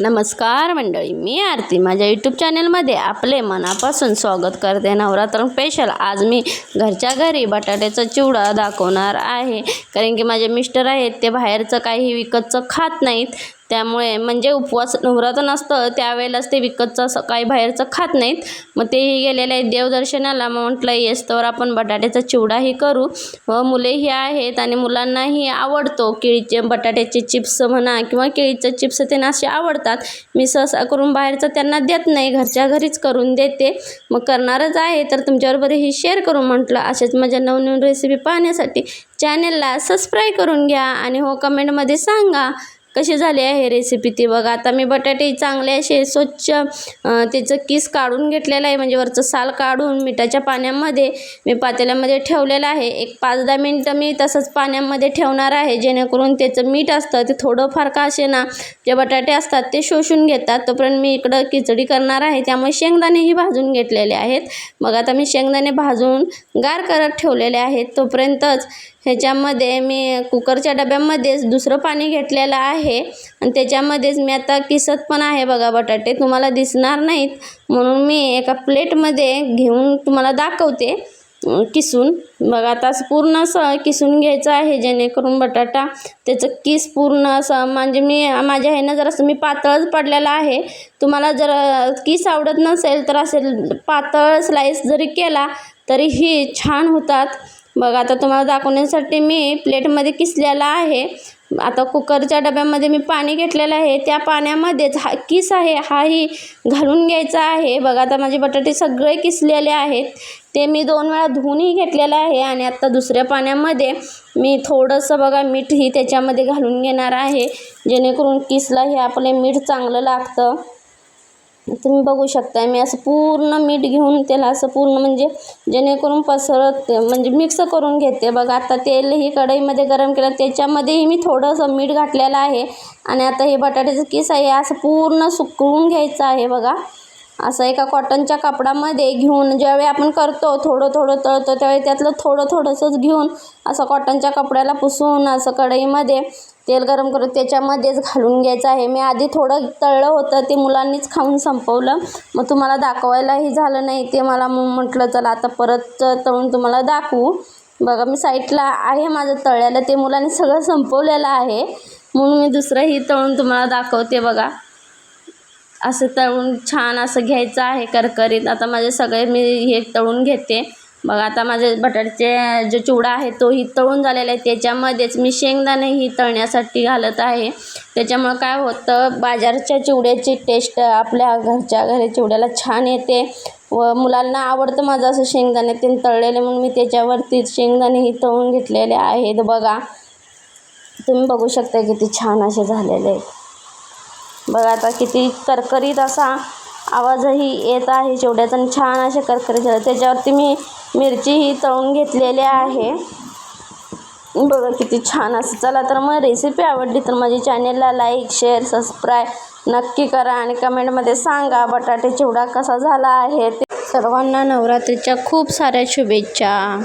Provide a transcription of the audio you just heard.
नमस्कार मंडळी मी आरती. माझ्या यूट्यूब चॅनलमध्ये आपले मनापासून स्वागत करते. नवरात्र स्पेशल आज मी घरच्या घरी बटाट्याचा चिवडा दाखवणार आहे. कारण की माझे मिस्टर आहेत ते बाहेरचं काही विकतचं खात नाहीत. त्यामुळे म्हणजे उपवास नवरात्र नसतं त्यावेळेलाच ते विकतचं असं काही बाहेरचं खात नाहीत. मग तेही गेलेले आहेत देवदर्शनाला. मग म्हटलं येस तर आपण बटाट्याचा चिवडाही करू. व मुलेही आहेत आणि मुलांनाही आवडतो. केळीचे बटाट्याचे चिप्स म्हणा किंवा केळीचं चिप्स त्यांना असे आवडतात. मी सहसा करून बाहेरचं त्यांना देत नाही. घरच्या घरीच करून देते. मग करणारच आहे तर तुमच्याबरोबर ही शेअर करू म्हटलं. अशाच माझ्या नवनवीन रेसिपी पाहण्यासाठी चॅनलला सबस्क्राईब करून घ्या आणि हो कमेंटमध्ये सांगा. कशी झाली आहे रेसिपी ती बघा. आता मी बटाटे चांगले असे स्वच्छ त्याचं किस काढून घेतलेलं आहे. म्हणजे वरचं साल काढून मिठाच्या पाण्यामध्ये मी पातेल्यामध्ये ठेवलेलं आहे. एक पाच दहा मिनटं मी तसंच पाण्यामध्ये ठेवणार आहे. जेणेकरून त्याचं मीठ असतं ते थोडंफार का असे ना जे बटाटे असतात ते शोषून घेतात. तोपर्यंत मी इकडं खिचडी करणार आहे. त्यामुळे शेंगदाणेही भाजून घेतलेले आहेत. मग आता मी शेंगदाणे भाजून गार करत ठेवलेले आहेत. तोपर्यंतच ह्याच्यामध्ये मी कुकरच्या डब्यामध्येच दुसरं पाणी घेतलेलं आहे. आणि त्याच्यामध्येच मी आता किसत पण आहे बघा बटाटे. तुम्हाला दिसणार नाहीत. म्हणून मी एका प्लेटमध्ये घेऊन तुम्हाला दाखवते किसून. बघा आता असं पूर्ण असं किसून घ्यायचं आहे जेणेकरून बटाटा त्याचं किस पूर्ण असं म्हणजे मी माझ्या ह्यानं जरासं मी पातळच पडलेलं आहे. तुम्हाला जर किस आवडत नसेल तर असेल पातळ स्लाईस जरी केला तरीही छान होतात. बघा आता तुम्हाला दाखवण्यासाठी मी प्लेटमध्ये किसलेला आहे. आता कुकरच्या डब्यामध्ये मी पाणी घेतलेलं आहे. त्या पाण्यामध्येच हा किस आहे हाही घालून घ्यायचा आहे. बघा आता माझे बटाटे सगळे किसलेले आहेत. ते मी दोन वेळा धुवूनही घेतलेलं आहे आणि आता दुसऱ्या पाण्यामध्ये मी थोडंसं बघा मीठही त्याच्यामध्ये घालून घेणार आहे. जेणेकरून किसला हे आपले मीठ चांगलं लागतं. तुम्ही बघू शकता मी असं पूर्ण मीठ घेऊन त्याला असं पूर्ण म्हणजे जेणेकरून पसरत म्हणजे मिक्स करून घेते. बघा आता तेलही कढईमध्ये गरम केलं त्याच्यामध्येही मी थोडंसं मीठ घातलेलं आहे. आणि आता हे बटाट्याचं किस आहे असं पूर्ण सुकवून घ्यायचं आहे बघा. असं एका कॉटनच्या कापडामध्ये घेऊन ज्यावेळी आपण करतो थोडं थोडं तळतो त्यावेळी त्यातलं थोडं थोडंसंच घेऊन असं कॉटनच्या कपड्याला पुसून असं कढईमध्ये तेल गरम करून त्याच्यामध्येच घालून घ्यायचं आहे. मी आधी थोडं तळलं होतं ते मुलांनीच खाऊन संपवलं. मग तुम्हाला दाखवायलाही झालं नाही. ते मला मग म्हटलं चला आता परत तळून तुम्हाला दाखवू. बघा मी साईडला आहे माझं तळ्याला ते मुलांनी सगळं संपवलेलं आहे. म्हणून मी दुसरंही तळून तुम्हाला दाखवते बघा. असं तळून छान असं घ्यायचं आहे करकरीत. आता माझे सगळे मी हे तळून घेते. बघा आता माझे बटाट्याचे जो चिवडा आहे तोही तळून झालेला आहे. त्याच्यामध्येच मी शेंगदाणेही तळण्यासाठी घालत आहे. त्याच्यामुळं काय होतं बाजारच्या चिवड्याची टेस्ट आपल्या घरच्या घरी चिवड्याला छान येते. व मुलांना आवडतं माझं असं शेंगदाणे. ते तळलेले म्हणून मी त्याच्यावरती शेंगदाणेही तळून घेतलेले आहेत. बघा तुम्ही बघू शकता किती छान असे झालेले आहेत. बघा आता किती करकरीत असा आवाजही येत आहे. चिवड्याचा आणि छान असे करकरीत झाले. त्याच्यावरती मी मिरचीही तळून घेतलेली आहे. बघा किती छान असं. चला तर मग रेसिपी आवडली तर माझ्या चॅनेलला लाईक शेअर सबस्क्राईब नक्की करा आणि कमेंटमध्ये सांगा बटाटे चिवडा कसा झाला आहे ते. सर्वांना नवरात्रीच्या खूप साऱ्या शुभेच्छा.